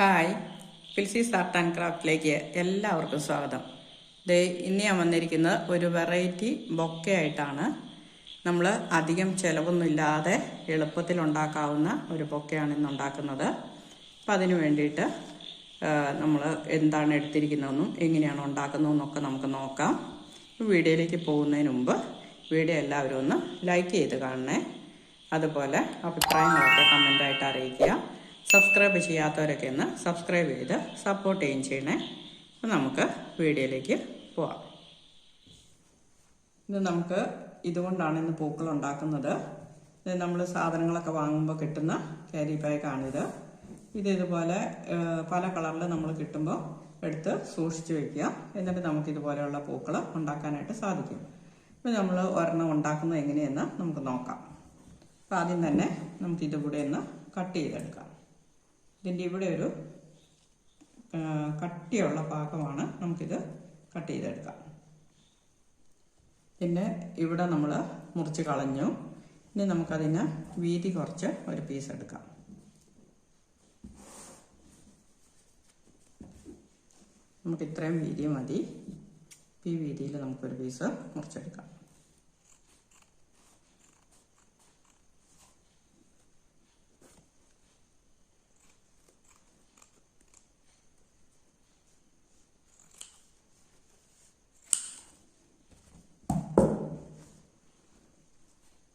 Hi. ഫിൽസീസ് art and ക്രാഫ്റ്റിലേക്ക് എല്ലാവർക്കും സ്വാഗതം. ദേ ഇന്ന് ഞാൻ വന്നിരിക്കുന്നത് ഒരു വെറൈറ്റി ബൊക്കെ ആയിട്ടാണ് നമ്മൾ അധികം ചിലവൊന്നുമില്ലാതെ എളുപ്പത്തിൽ ഉണ്ടാക്കാവുന്ന ഒരു ബൊക്കെയാണ് ഇന്ന് ഉണ്ടാക്കുന്നത്. അപ്പം അതിന് വേണ്ടിയിട്ട് നമ്മൾ എന്താണ് എടുത്തിരിക്കുന്നതെന്നും എങ്ങനെയാണ് ഉണ്ടാക്കുന്നതെന്നൊക്കെ നമുക്ക് നോക്കാം. വീഡിയോയിലേക്ക് പോകുന്നതിന് മുമ്പ് വീഡിയോ എല്ലാവരും ഒന്ന് ലൈക്ക് ചെയ്ത് കാണണേ. അതുപോലെ അഭിപ്രായങ്ങളൊക്കെ കമന്റായിട്ട് അറിയിക്കുക. സബ്സ്ക്രൈബ് ചെയ്യാത്തവരൊക്കെ ഒന്ന് സബ്സ്ക്രൈബ് ചെയ്ത് സപ്പോർട്ട് ചെയ്യുകയും ചെയ്യണേ. അപ്പം നമുക്ക് വീഡിയോയിലേക്ക് പോവാം. ഇത് നമുക്ക് ഇതുകൊണ്ടാണ് ഇന്ന് പൂക്കൾ ഉണ്ടാക്കുന്നത്. ഇത് നമ്മൾ സാധനങ്ങളൊക്കെ വാങ്ങുമ്പോൾ കിട്ടുന്ന ക്യാരി ബാഗാണിത് ഇത് ഇതുപോലെ പല കളറിൽ നമ്മൾ കിട്ടുമ്പോൾ എടുത്ത് സൂക്ഷിച്ച് വെക്കുക. എന്നിട്ട് നമുക്ക് ഇതുപോലെയുള്ള പൂക്കൾ ഉണ്ടാക്കാനായിട്ട് സാധിക്കും. ഇപ്പം നമ്മൾ ഒരെണ്ണം ഉണ്ടാക്കുന്നത് എങ്ങനെയെന്ന് നമുക്ക് നോക്കാം. അപ്പം ആദ്യം തന്നെ നമുക്ക് ഇതുകൂടെ ഒന്ന് കട്ട് ചെയ്തെടുക്കാം. ഇതിന്റെ ഇവിടെ ഒരു കട്ടിയുള്ള ഭാഗമാണ് നമുക്കിത് കട്ട് ചെയ്തെടുക്കാം. പിന്നെ ഇവിടെ നമ്മൾ മുറിച്ച് കളഞ്ഞു. ഇനി നമുക്കതിന് വീതി കുറച്ച് ഒരു പീസ് എടുക്കാം. നമുക്ക് ഇത്രയും വീതി മതി. ഈ വീതിയിൽ നമുക്കൊരു പീസ് മുറിച്ചെടുക്കാം.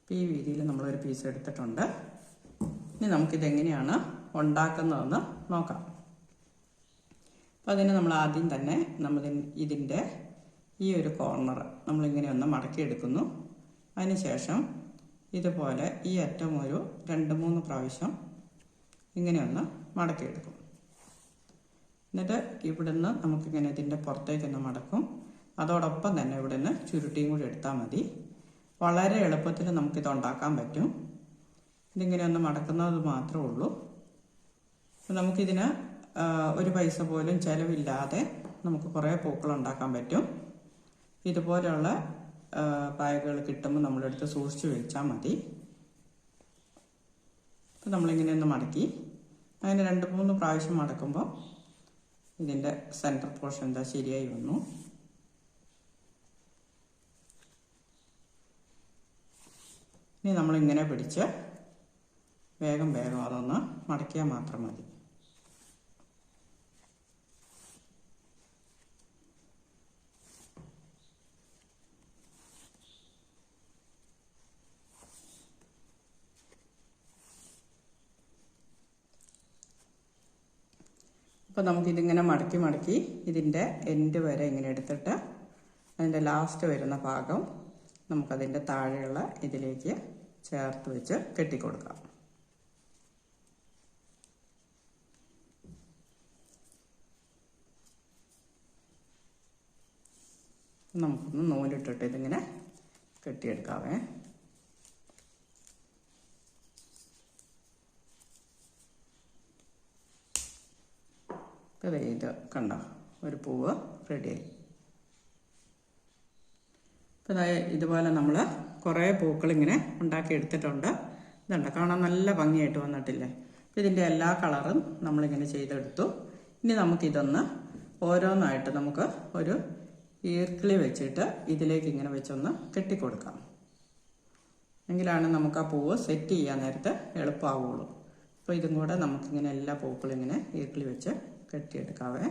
ഈ രീതിയിൽ നമ്മളൊരു പീസ് എടുത്തിട്ടുണ്ട്. ഇനി നമുക്കിതെങ്ങനെയാണ് ഉണ്ടാക്കുന്നതെന്ന് നോക്കാം. അപ്പം അതിന് നമ്മൾ ആദ്യം തന്നെ നമ്മൾ ഇതിന്റെ ഈ ഒരു കോർണർ നമ്മളിങ്ങനെ ഒന്ന് മടക്കിയെടുക്കുന്നു അതിനുശേഷം ഇതുപോലെ ഈ അറ്റം ഒരു രണ്ട് മൂന്ന് പ്രാവശ്യം ഇങ്ങനെ ഒന്ന് മടക്കിയെടുക്കും എന്നിട്ട് ഇവിടുന്ന് നമുക്കിങ്ങനെ ഇതിന്റെ പുറത്തേക്കൊന്ന് മടക്കും. അതോടൊപ്പം തന്നെ ഇവിടുന്ന് ചുരുട്ടിയും കൂടി എടുത്താൽ മതി. വളരെ എളുപ്പത്തിൽ നമുക്കിത് ഉണ്ടാക്കാൻ പറ്റും. ഇതിങ്ങനെ ഒന്ന് മടക്കുന്നത് മാത്രമേ ഉള്ളൂ. നമുക്കിതിന് ഒരു പൈസ പോലും ചിലവില്ലാതെ നമുക്ക് കുറേ പൂക്കൾ ഉണ്ടാക്കാൻ പറ്റും. ഇതുപോലെയുള്ള പായകൾ കിട്ടുമ്പോൾ നമ്മളെടുത്ത് സൂക്ഷിച്ചു വെച്ചാൽ മതി. അപ്പം നമ്മളിങ്ങനെ ഒന്ന് മടക്കി. അങ്ങനെ രണ്ട് മൂന്ന് പ്രാവശ്യം മടക്കുമ്പോൾ ഇതിന്റെ സെന്റർ പോർഷൻ എന്താ ശരിയായി വന്നു. ഇനി നമ്മളിങ്ങനെ പിടിച്ച് വേഗം വേഗം അതൊന്ന് മടക്കിയാൽ മാത്രം മതി. അപ്പോൾ നമുക്കിതിങ്ങനെ മടക്കി മടക്കി ഇതിന്റെ എൻഡ് വരെ ഇങ്ങനെ എടുത്തിട്ട് അതിന്റെ ലാസ്റ്റ് വരുന്ന ഭാഗം നമുക്കതിന്റെ താഴെയുള്ള ഇതിലേക്ക് ചേർത്ത് വെച്ച് കെട്ടിക്കൊടുക്കാം. നമുക്കൊന്ന് നൂലിട്ടിട്ട് ഇതിങ്ങനെ കെട്ടിയെടുക്കാവേ. ഇത് കണ്ടോ ഒരു പൂവ് റെഡിയായി ഇപ്പം അതായത് ഇതുപോലെ നമ്മൾ കുറേ പൂക്കൾ ഇങ്ങനെ ഉണ്ടാക്കി എടുത്തിട്ടുണ്ട് ഇതുണ്ട് കാണാൻ നല്ല ഭംഗിയായിട്ട് വന്നിട്ടില്ലേ? അപ്പം ഇതിന്റെ എല്ലാ കളറും നമ്മളിങ്ങനെ ചെയ്തെടുത്തു. ഇനി നമുക്കിതൊന്ന് ഓരോന്നായിട്ട് നമുക്ക് ഒരു ഈർക്കിളി വെച്ചിട്ട് ഇതിലേക്ക് ഇങ്ങനെ വെച്ചൊന്ന് കെട്ടിക്കൊടുക്കാം. എങ്കിലാണ് നമുക്ക് ആ പൂവ് സെറ്റ് ചെയ്യാൻ നേരത്തെ എളുപ്പമാവുള്ളൂ അപ്പോൾ ഇതും കൂടെ നമുക്കിങ്ങനെ എല്ലാ പൂക്കളും ഇങ്ങനെ ഈർക്കിളി വെച്ച് കെട്ടിയെടുക്കാവേ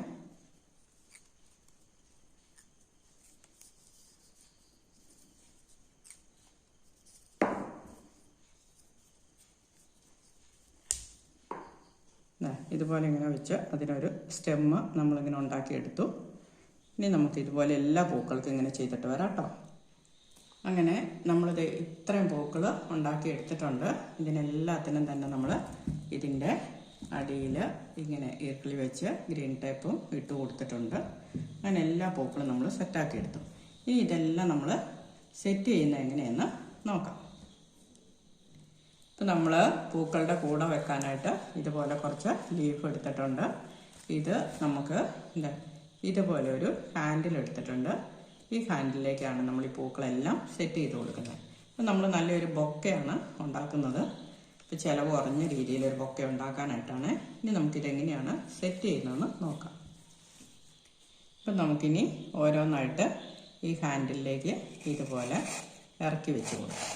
ദേ, ഇതുപോലെ ഇങ്ങനെ വെച്ച് അതിനൊരു സ്റ്റെമ്മ് നമ്മളിങ്ങനെ ഉണ്ടാക്കിയെടുത്തു. ഇനി നമുക്ക് ഇതുപോലെ എല്ലാ പൂക്കൾക്കും ഇങ്ങനെ ചെയ്തിട്ട് വരാം കേട്ടോ. അങ്ങനെ നമ്മളിത് ഇത്രയും പൂക്കൾ ഉണ്ടാക്കിയെടുത്തിട്ടുണ്ട്. ഇതിനെല്ലാത്തിനും തന്നെ നമ്മൾ ഇതിന്റെ അടിയിൽ ഇങ്ങനെ ഈർക്കിളി വെച്ച് ഗ്രീൻ ടേപ്പും ഇട്ട് കൊടുത്തിട്ടുണ്ട്. അങ്ങനെ എല്ലാ പൂക്കളും നമ്മൾ സെറ്റാക്കിയെടുത്തു ഇനി ഇതെല്ലാം നമ്മൾ സെറ്റ് ചെയ്യുന്നത് എങ്ങനെയെന്ന് നോക്കാം. നമ്മൾ പൂക്കളുടെ കൂടെ വെക്കാനായിട്ട് ഇതുപോലെ കുറച്ച് ലീഫ് എടുത്തിട്ടുണ്ട്. ഇത് നമുക്ക് ഇതുപോലെ ഒരു ഹാൻഡിൽ എടുത്തിട്ടുണ്ട്. ഈ ഹാൻഡിലേക്കാണ് നമ്മൾ ഈ പൂക്കളെല്ലാം സെറ്റ് ചെയ്ത് കൊടുക്കുന്നത്. അപ്പം നമ്മൾ നല്ലൊരു ബൊക്കെയാണ് ഉണ്ടാക്കുന്നത്. ഇപ്പോൾ ചിലവ് കുറഞ്ഞ രീതിയിൽ ഒരു ബൊക്കെ ഉണ്ടാക്കാനായിട്ടാണ്. ഇനി നമുക്കിതെങ്ങനെയാണ് സെറ്റ് ചെയ്യുന്നതെന്ന് നോക്കാം. അപ്പം നമുക്കിനി ഓരോന്നായിട്ട് ഈ ഹാൻഡിലേക്ക് ഇതുപോലെ ഇറക്കി വെച്ച് കൊടുക്കാം.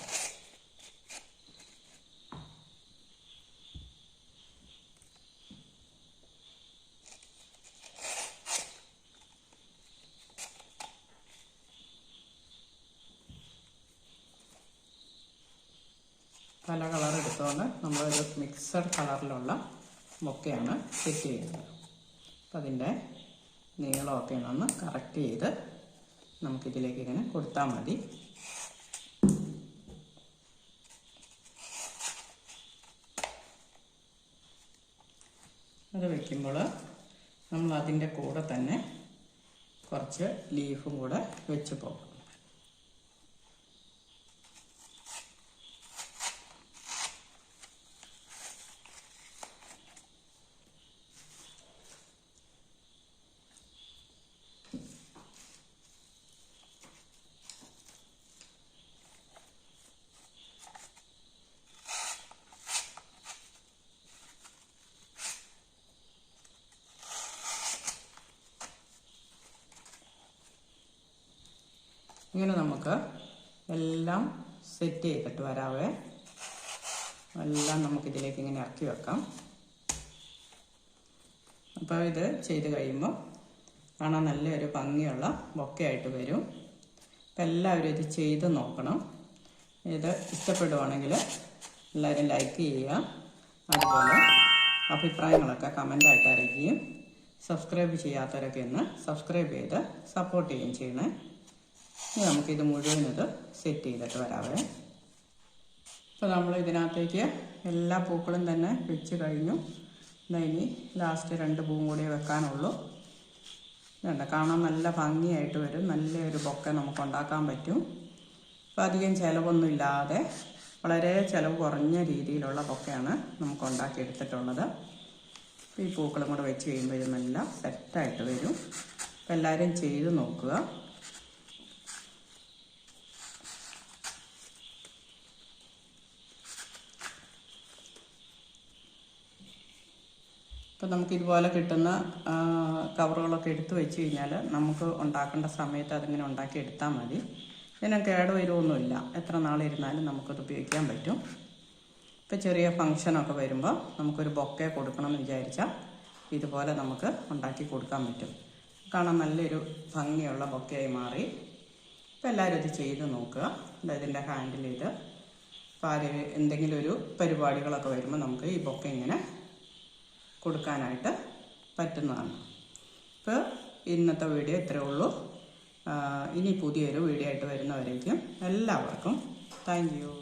പല കളർ എടുത്തുകൊണ്ട് നമ്മളൊരു മിക്സഡ് കളറിലുള്ള ബൊക്കെയാണ് സെറ്റ് ചെയ്യുന്നത്. അപ്പം അതിന്റെ നീളമൊക്കെ ഒന്ന് കറക്റ്റ് ചെയ്ത് നമുക്കിതിലേക്ക് ഇങ്ങനെ കൊടുത്താൽ മതി. അത് വെക്കുമ്പോൾ നമ്മൾ അതിന്റെ കൂടെ തന്നെ കുറച്ച് ലീഫും കൂടെ വെച്ച് പോകാം. ഇങ്ങനെ നമുക്ക് എല്ലാം സെറ്റ് ചെയ്തിട്ട് വരാവേ. എല്ലാം നമുക്കിതിലേക്ക് ഇങ്ങനെ ഇറക്കി വെക്കാം. അപ്പോൾ ഇത് ചെയ്ത് കഴിയുമ്പോൾ കാണാൻ നല്ലൊരു ഭംഗിയുള്ള ബൊക്കെയായിട്ട് വരും. അപ്പം എല്ലാവരും ഇത് ചെയ്ത് നോക്കണം. ഇത് ഇഷ്ടപ്പെടുവാണെങ്കിൽ എല്ലാവരും ലൈക്ക് ചെയ്യുക. അതുപോലെ അഭിപ്രായങ്ങളൊക്കെ കമന്റായിട്ട് അറിയിക്കുകയും സബ്സ്ക്രൈബ് ചെയ്യാത്തവരൊക്കെ ഒന്ന് സബ്സ്ക്രൈബ് ചെയ്ത് സപ്പോർട്ട് ചെയ്യുകയും ചെയ്യണേ. ഇനി നമുക്കിത് മുഴുവൻ ഇത് സെറ്റ് ചെയ്തിട്ട് വരാവേ. അപ്പോൾ നമ്മൾ ഇതിനകത്തേക്ക് എല്ലാ പൂക്കളും തന്നെ വെച്ച് കഴിഞ്ഞു. ഇനി ലാസ്റ്റ് രണ്ട് പൂവും കൂടി വെക്കാനുള്ളൂ. വേണ്ട കാണാൻ നല്ല ഭംഗിയായിട്ട് വരും. നല്ലൊരു ബൊക്കെ നമുക്ക് ഉണ്ടാക്കാൻ പറ്റും. അപ്പോൾ അധികം ചിലവൊന്നും ഇല്ലാതെ വളരെ ചിലവ് കുറഞ്ഞ രീതിയിലുള്ള ബൊക്കെയാണ് നമുക്ക് ഉണ്ടാക്കിയെടുത്തിട്ടുള്ളത് ഈ പൂക്കളും കൂടെ വെച്ച് കഴിയുമ്പോൾ ഇത് നല്ല സെറ്റായിട്ട് വരും. എല്ലാവരും ചെയ്ത് നോക്കുക. ഇപ്പം നമുക്ക് ഇതുപോലെ കിട്ടുന്ന കവറുകളൊക്കെ എടുത്തു വെച്ച് കഴിഞ്ഞാൽ നമുക്ക് ഉണ്ടാക്കേണ്ട സമയത്ത് അതിങ്ങനെ ഉണ്ടാക്കി എടുത്താൽ മതി. ഇതിന് കേട് വരുമൊന്നുമില്ല എത്ര നാളിരുന്നാലും നമുക്കത് ഉപയോഗിക്കാൻ പറ്റും. ഇപ്പം ചെറിയ ഫങ്ഷനൊക്കെ വരുമ്പോൾ നമുക്കൊരു ബൊക്കെ കൊടുക്കണം എന്ന് വിചാരിച്ചാൽ ഇതുപോലെ നമുക്ക് ഉണ്ടാക്കി കൊടുക്കാൻ പറ്റും. കാണാൻ നല്ലൊരു ഭംഗിയുള്ള ബൊക്കെയായി മാറി. ഇപ്പം എല്ലാവരും ഇത് ചെയ്ത് നോക്കുക. ഇതിന്റെ ഹാൻഡിൽ ചെയ്ത് അപ്പോൾ ആര് എന്തെങ്കിലും ഒരു പരിപാടികളൊക്കെ വരുമ്പോൾ നമുക്ക് ഈ ബൊക്കെ ഇങ്ങനെ കൊടുക്കാനായിട്ട് പറ്റുന്നതാണ്. ഇപ്പോൾ ഇന്നത്തെ വീഡിയോ ഇത്രയേ ഉള്ളൂ. ഇനി പുതിയൊരു വീഡിയോ ആയിട്ട് വരുന്നവരേക്കും എല്ലാവർക്കും താങ്ക് യു.